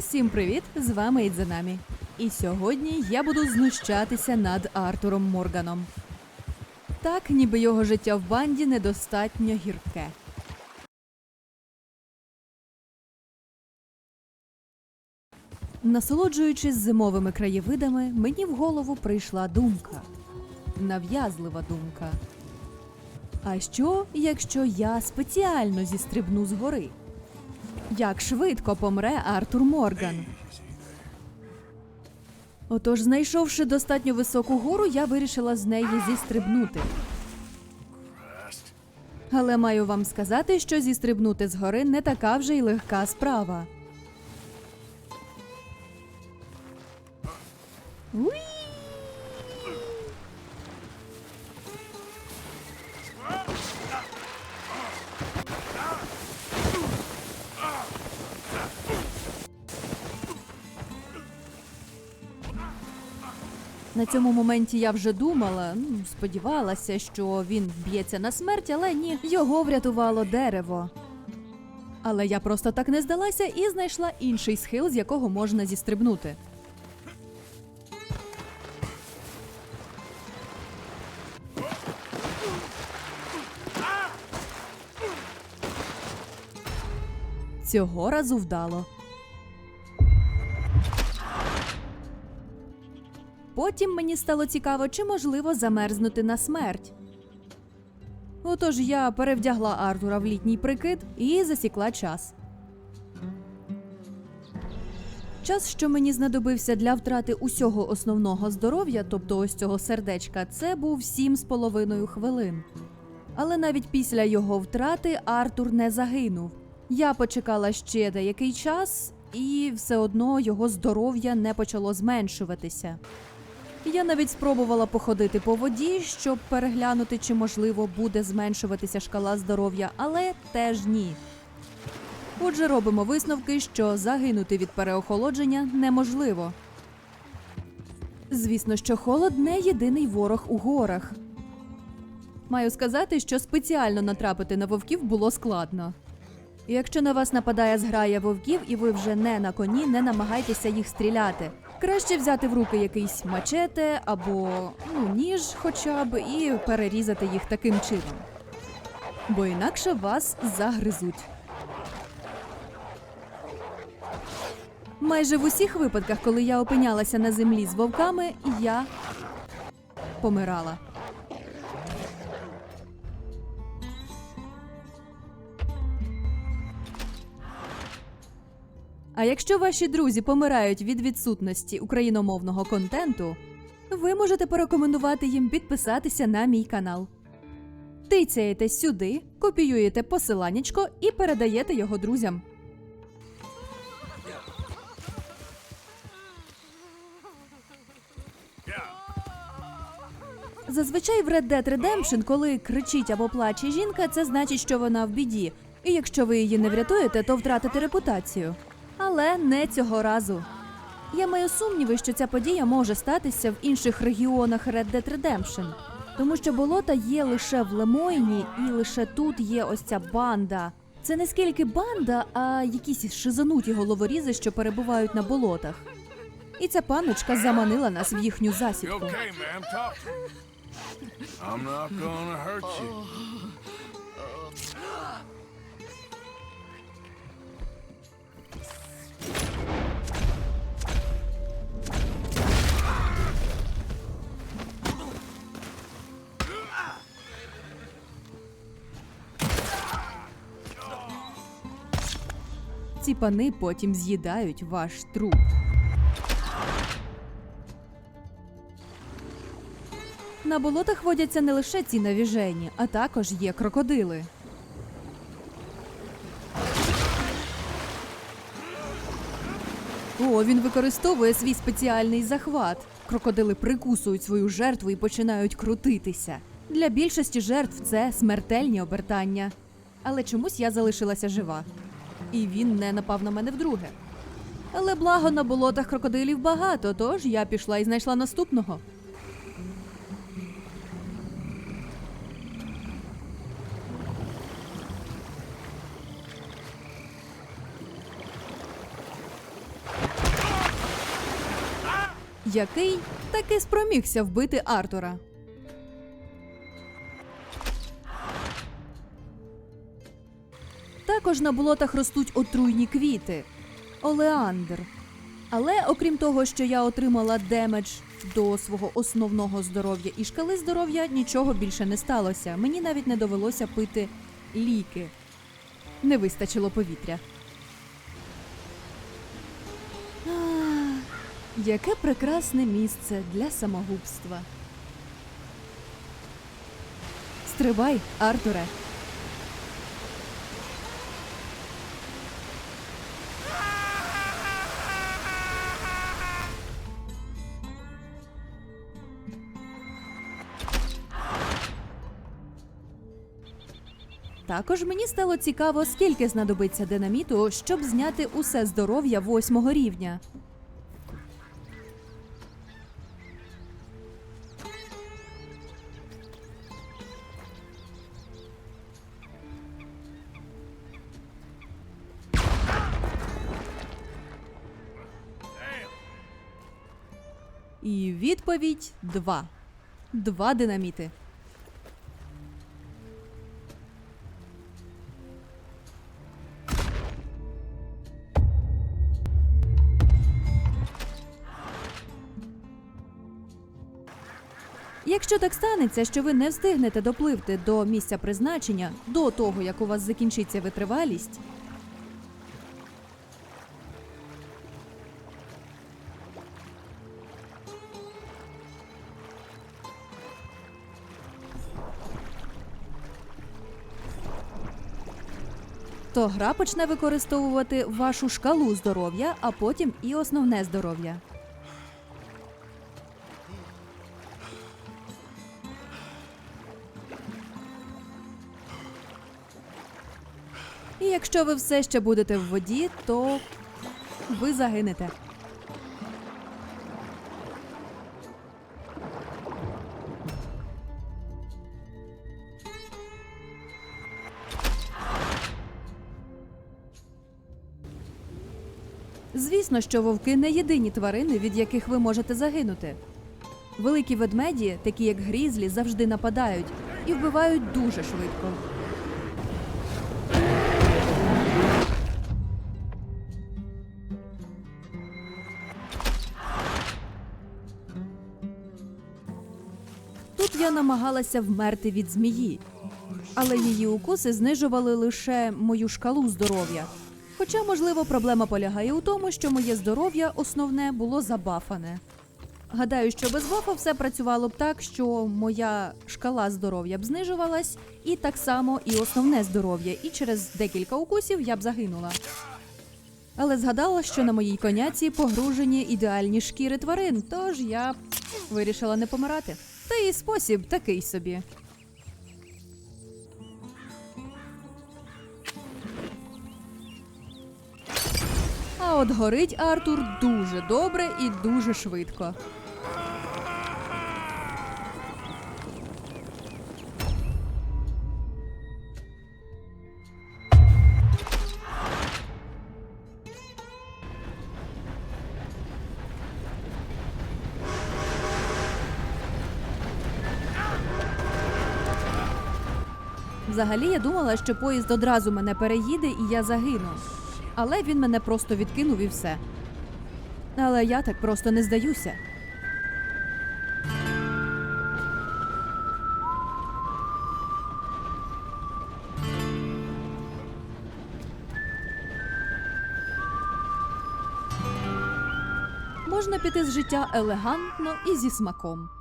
Усім привіт! З вами Ідзанамі. І сьогодні я буду знущатися над Артуром Морганом. Так, ніби його життя в банді недостатньо гірке. Насолоджуючись зимовими краєвидами, мені в голову прийшла думка. Нав'язлива думка. А що, якщо я спеціально зістрибну з гори? Як швидко помре Артур Морган? Отож, знайшовши достатньо високу гору, я вирішила з неї зістрибнути. Але маю вам сказати, що зістрибнути з гори не така вже й легка справа. Уї! На цьому моменті я вже думала, ну, сподівалася, що він б'ється на смерть, але ні, його врятувало дерево. Але я просто так не здалася і знайшла інший схил, з якого можна зістрибнути. Цього разу вдало. Потім мені стало цікаво, чи можливо замерзнути на смерть. Отож я перевдягла Артура в літній прикид і засікла час. Час, що мені знадобився для втрати усього основного здоров'я, тобто ось цього сердечка, це був сім з половиною хвилин. Але навіть після його втрати Артур не загинув. Я почекала ще деякий час, і все одно його здоров'я не почало зменшуватися. Я навіть спробувала походити по воді, щоб переглянути, чи можливо буде зменшуватися шкала здоров'я, але теж ні. Отже, робимо висновки, що загинути від переохолодження неможливо. Звісно, що холод не єдиний ворог у горах. Маю сказати, що спеціально натрапити на вовків було складно. Якщо на вас нападає зграя вовків і ви вже не на коні, не намагайтеся їх стріляти. Краще взяти в руки якийсь мачете або ну, ніж хоча б і перерізати їх таким чином. Бо інакше вас загризуть. Майже в усіх випадках, коли я опинялася на землі з вовками, я помирала. А якщо ваші друзі помирають від відсутності україномовного контенту, ви можете порекомендувати їм підписатися на мій канал. Тицяєте сюди, копіюєте посиланнячко і передаєте його друзям. Зазвичай в Red Dead Redemption, коли кричить або плаче жінка, це значить, що вона в біді. І якщо ви її не врятуєте, то втратите репутацію. Але не цього разу. Я маю сумніви, що ця подія може статися в інших регіонах Red Dead Redemption. Тому що болота є лише в Лемойні, і лише тут є ось ця банда. Це не скільки банда, а якісь шизануті головорізи, що перебувають на болотах. І ця паночка заманила нас в їхню засідку. I'm not gonna hurt you. Пани потім з'їдають ваш труп. На болотах водяться не лише ці навіжені, а також є крокодили. О, він використовує свій спеціальний захват. Крокодили прикусують свою жертву і починають крутитися. Для більшості жертв це смертельні обертання. Але чомусь я залишилася жива і він не напав на мене вдруге. Але благо на болотах крокодилів багато, тож я пішла і знайшла наступного. Який таки спромігся вбити Артура. Також на болотах ростуть отруйні квіти олеандр. Але окрім того, що я отримала демедж до свого основного здоров'я і шкали здоров'я, нічого більше не сталося. Мені навіть не довелося пити ліки. Не вистачило повітря. Ах, яке прекрасне місце для самогубства. Стрибай, Артуре. Також мені стало цікаво, скільки знадобиться динаміту, щоб зняти усе здоров'я восьмого рівня. І відповідь два. Два динаміти. Якщо так станеться, що ви не встигнете допливти до місця призначення до того, як у вас закінчиться витривалість, то гра почне використовувати вашу шкалу здоров'я, а потім і основне здоров'я. Якщо ви все ще будете в воді, то ви загинете. Звісно, що вовки не єдині тварини, від яких ви можете загинути. Великі ведмеді, такі як грізлі, завжди нападають і вбивають дуже швидко. Я намагалася вмерти від змії, але її укуси знижували лише мою шкалу здоров'я. Хоча, можливо, проблема полягає у тому, що моє здоров'я основне було забафане. Гадаю, що без бафа все працювало б так, що моя шкала здоров'я б знижувалась, і так само і основне здоров'я, і через декілька укусів я б загинула. Але згадала, що на моїй коняці погружені ідеальні шкіри тварин, тож я вирішила не помирати. Та і спосіб такий собі. А от горить Артур дуже добре і дуже швидко. Взагалі я думала, що поїзд одразу мене переїде і я загину. Але він мене просто відкинув і все. Але я так просто не здаюся. Можна піти з життя елегантно і зі смаком.